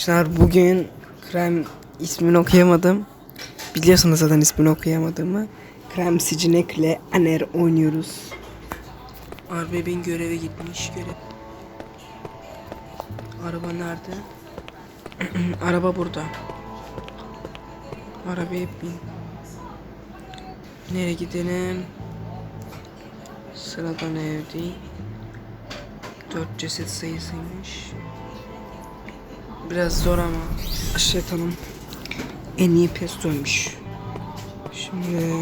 Arkadaşlar bugün krem ismini okuyamadım. Biliyorsunuz zaten ismini okuyamadığımı. Krem Sicinek'le Aner oynuyoruz. Arbebin göreve gitmiş görev. Araba nerede? Araba burada. Arabaya bin. Nereye gidelim? Sıradan ev değil. Dört ceset sayısıymış. Biraz zor ama şeytanım en iyi pestoymuş. Şimdi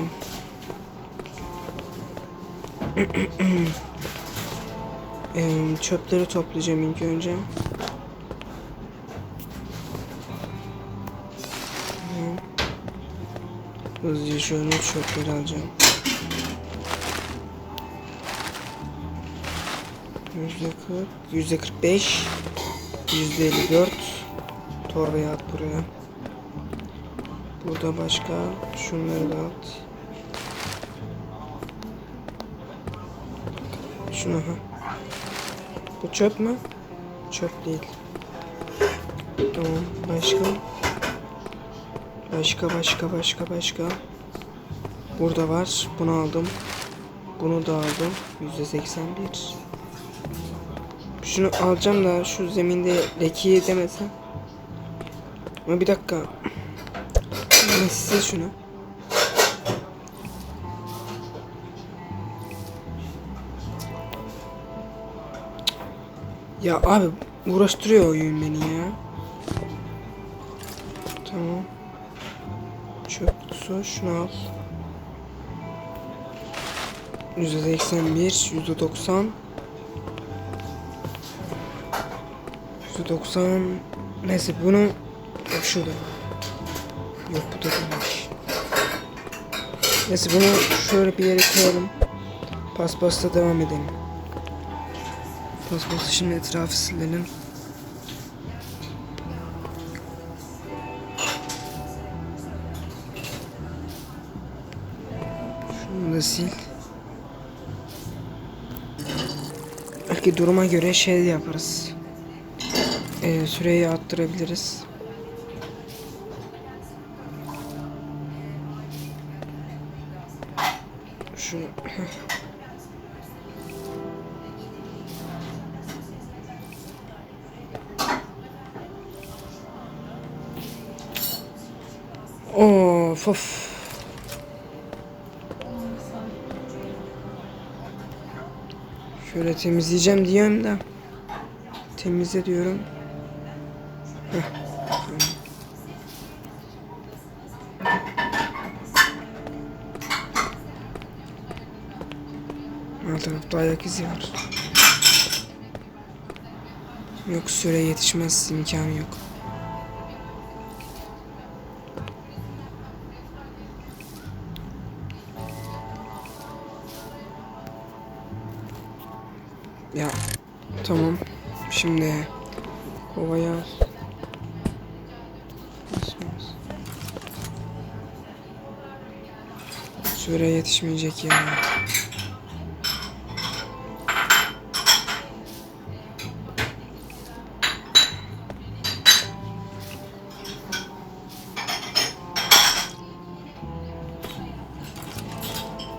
çöpleri toplayacağım ilk önce. Hızlıca şöyle çöpleri alacağım. Yüzde kırk, yüzde kırk beş, yüzde elli dört. Torbaya at buraya. Burada başka şunları da at. Şunu ha. Bu çöp mü? Çöp değil. Tamam. Başka? Başka başka başka başka. Burada var. Bunu aldım. Bunu da aldım. Yüzde seksen bir. Şunu alacağım da şu zeminde lekeyi demesem. Ama bir dakika. Ben size şunu. Ya abi uğraştırıyor oyun beni ya. Tamam. Çöp kutusu şunu al. %81, %90 %90 Neyse bunu Yok şurada. Yok bu da değilmiş. Neyse bunu şöyle bir yere koyalım. Paspasla devam edelim. Paspasla şimdi etrafı silelim. Şunu da sil. Belki duruma göre şey yaparız. Ee, süreyi arttırabiliriz. Of of. Şöyle temizleyeceğim diyorum da temizle diyorum. Alt tarafta ayak izi var. Yok süre yetişmez imkanı yok. Tamam. Şimdi kovaya. Süre yetişmeyecek ya.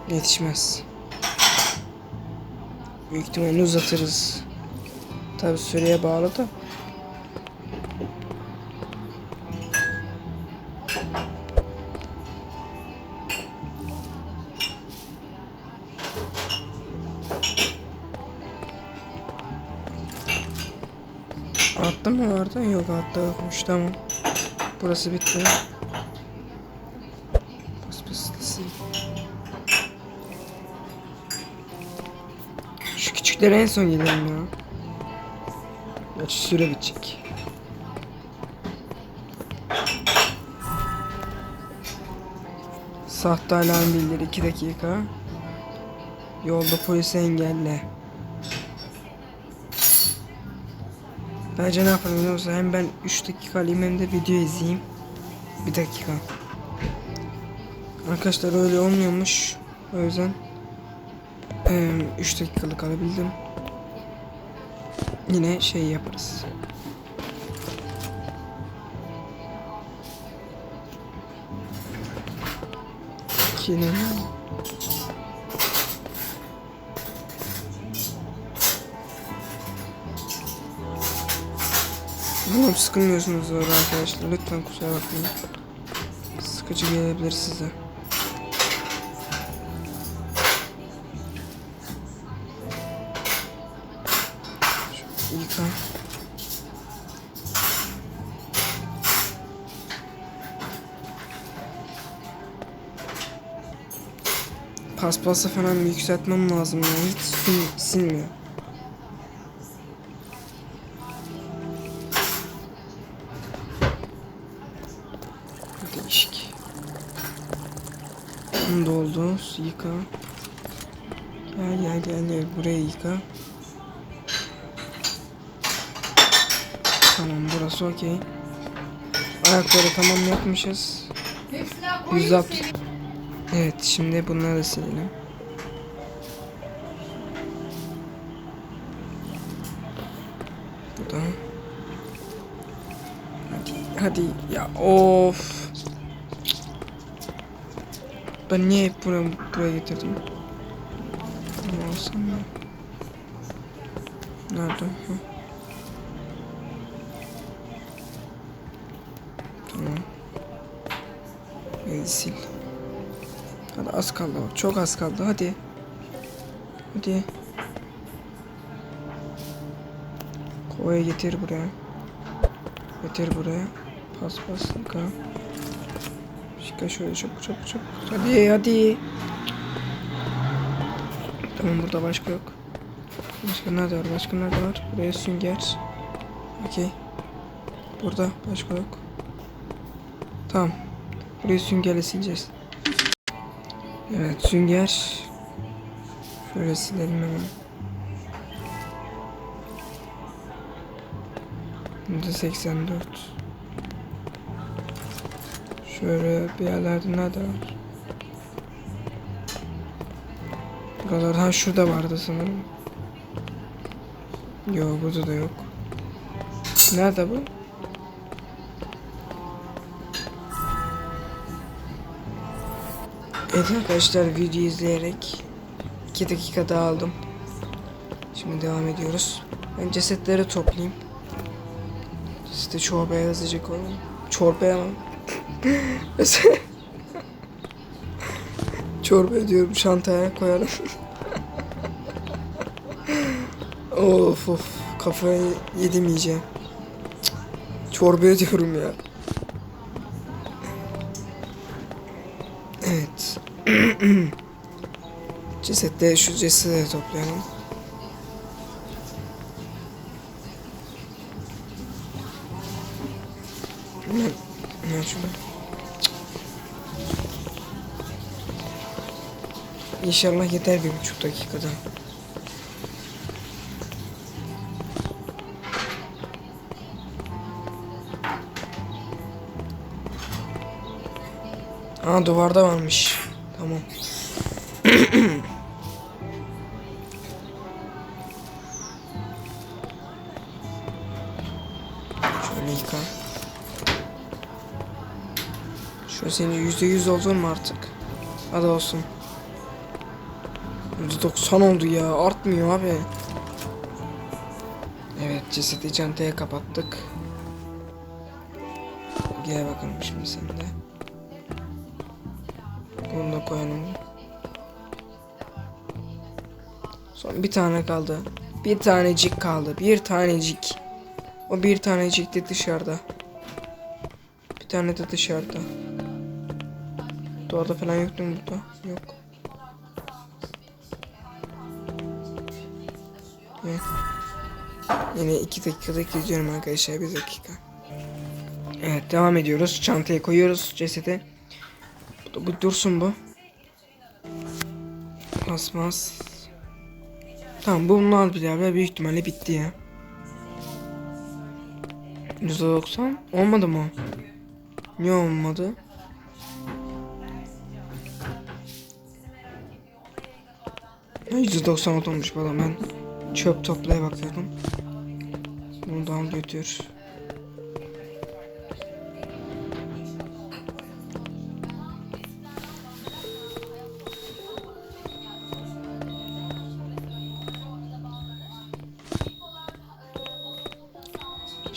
Yetişmez. Büyük ihtimalle uzatırız. Tabi süreye bağlı da. Altta mı vardı? Yok altta yokmuş tamam. Burası bitti. Bas bas. Şu küçüklere en son gidelim ya. Gerçi süre bitecek. Sahte alarm bildiri 2 dakika. Yolda polisi engelle. Bence ne yapalım biliyor musun? Hem ben 3 dakika alayım hem de video izleyeyim. Bir dakika. Arkadaşlar öyle olmuyormuş. O yüzden 3 dakikalık alabildim yine şey yaparız. Yine Umarım sıkılmıyorsunuz arkadaşlar. Lütfen kusura bakmayın. Sıkıcı gelebilir size. Yıka. Paspası falan yükseltmem lazım ya. Hiç sil, silmiyor. Değişik. Doldu. Yıka. Gel gel gel gel. Buraya yıka. Tamam burası okey. Ayakları tamam yapmışız. Yüz alt. Evet şimdi bunları da silelim. Bu da. Hadi, hadi ya of. Ben niye hep buraya, buraya getirdim? Alsam mı? Nerede? Hı. Tamam. Ve sil. Hadi az kaldı. Çok az kaldı. Hadi. Hadi. Kovaya getir buraya. Getir buraya. Pas pas yıka. Yıka şöyle çabuk çabuk çabuk. Hadi hadi. Tamam burada başka yok. Başka nerede var? Başka nerede var? Buraya sünger. Okey. Burada başka yok. Tamam. Burayı süngerle sileceğiz. Evet sünger. Şöyle silelim hemen. Burada 84. Şöyle bir yerlerde nerede var? Buralar ha şurada vardı sanırım. Yok burada da yok. Nerede bu? Evet arkadaşlar video izleyerek 2 dakika daha aldım. Şimdi devam ediyoruz. Ben cesetleri toplayayım. Cesete çorbaya yazacak olalım. Çorbaya mı? Çorba diyorum çantaya koyalım. of of kafayı yedim iyice. Çorba diyorum ya. Evet. Cesette şu de toplayalım. Hemen, hemen şunu. İnşallah yeter bir buçuk dakikada. Aa duvarda varmış. Tamam. Şöyle yıka. Şu senin yüzde yüz oldun mu artık? Hadi olsun. Yüzde doksan oldu ya. Artmıyor abi. Evet cesedi çantaya kapattık. Gel bakalım şimdi sen de. Bunu da koyalım. Son bir tane kaldı. Bir tanecik kaldı. Bir tanecik. O bir tanecik de dışarıda. Bir tane de dışarıda. Doğada falan yok değil mi burada? Yok. Evet. Yine iki dakikada gidiyorum arkadaşlar. Bir dakika. Evet devam ediyoruz. Çantaya koyuyoruz cesedi. Bu, dursun bu. Basmaz. Tamam bunlar bile büyük ihtimalle bitti ya. %90 olmadı mı? Niye olmadı? Ha, %90 olmuş valla ben çöp toplaya bakıyordum. Bunu da al götür.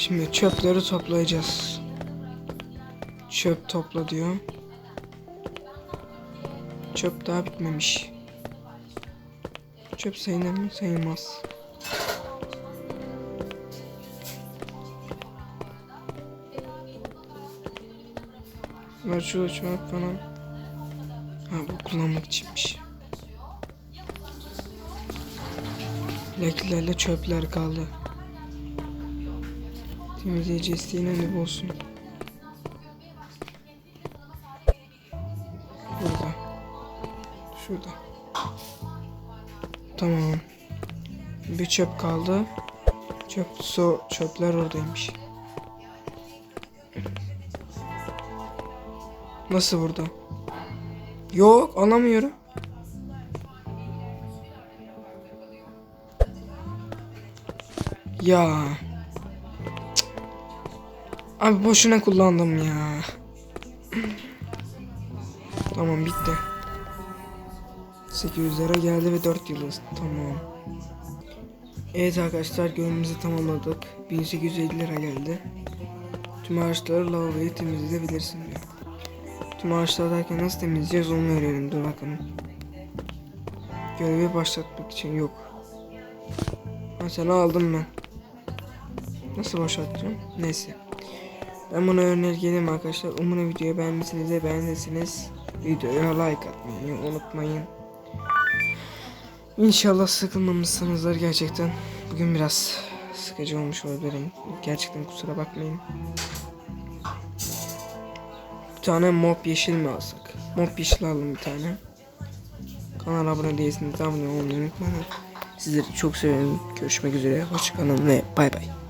Şimdi çöpleri toplayacağız. Çöp topla diyor. Çöp daha bitmemiş. Çöp sayılır mı? Sayılmaz. Ver şu uçmak falan. Ha bu kullanmak içinmiş. Leklerle çöpler kaldı. Temizleyici isteğin önü olsun. Burada. Şurada. Tamam. Bir çöp kaldı. Çöp su çöpler oradaymış. Nasıl burada? Yok alamıyorum. Ya. Abi boşuna kullandım ya. tamam bitti. 800 lira geldi ve 4 yıldız. Tamam. Evet arkadaşlar görevimizi tamamladık. 1850 lira geldi. Tüm ağaçları lavaboyu temizleyebilirsin diyor. Tüm ağaçları derken nasıl temizleyeceğiz onu öğrenelim. Dur bakalım. Görevi başlatmak için yok. Mesela aldım ben. Nasıl boşaltacağım? Neyse. Ben buna örnek geleyim arkadaşlar. Umarım videoyu beğenmişsiniz de beğendiyseniz videoya like atmayı unutmayın. İnşallah sıkılmamışsınızdır gerçekten. Bugün biraz sıkıcı olmuş olabilirim. Gerçekten kusura bakmayın. Bir tane mob yeşil mi alsak? Mob yeşil aldım bir tane. Kanala abone değilseniz de abone olmayı unutmayın. Sizleri çok seviyorum. Görüşmek üzere. Hoşçakalın ve bay bay.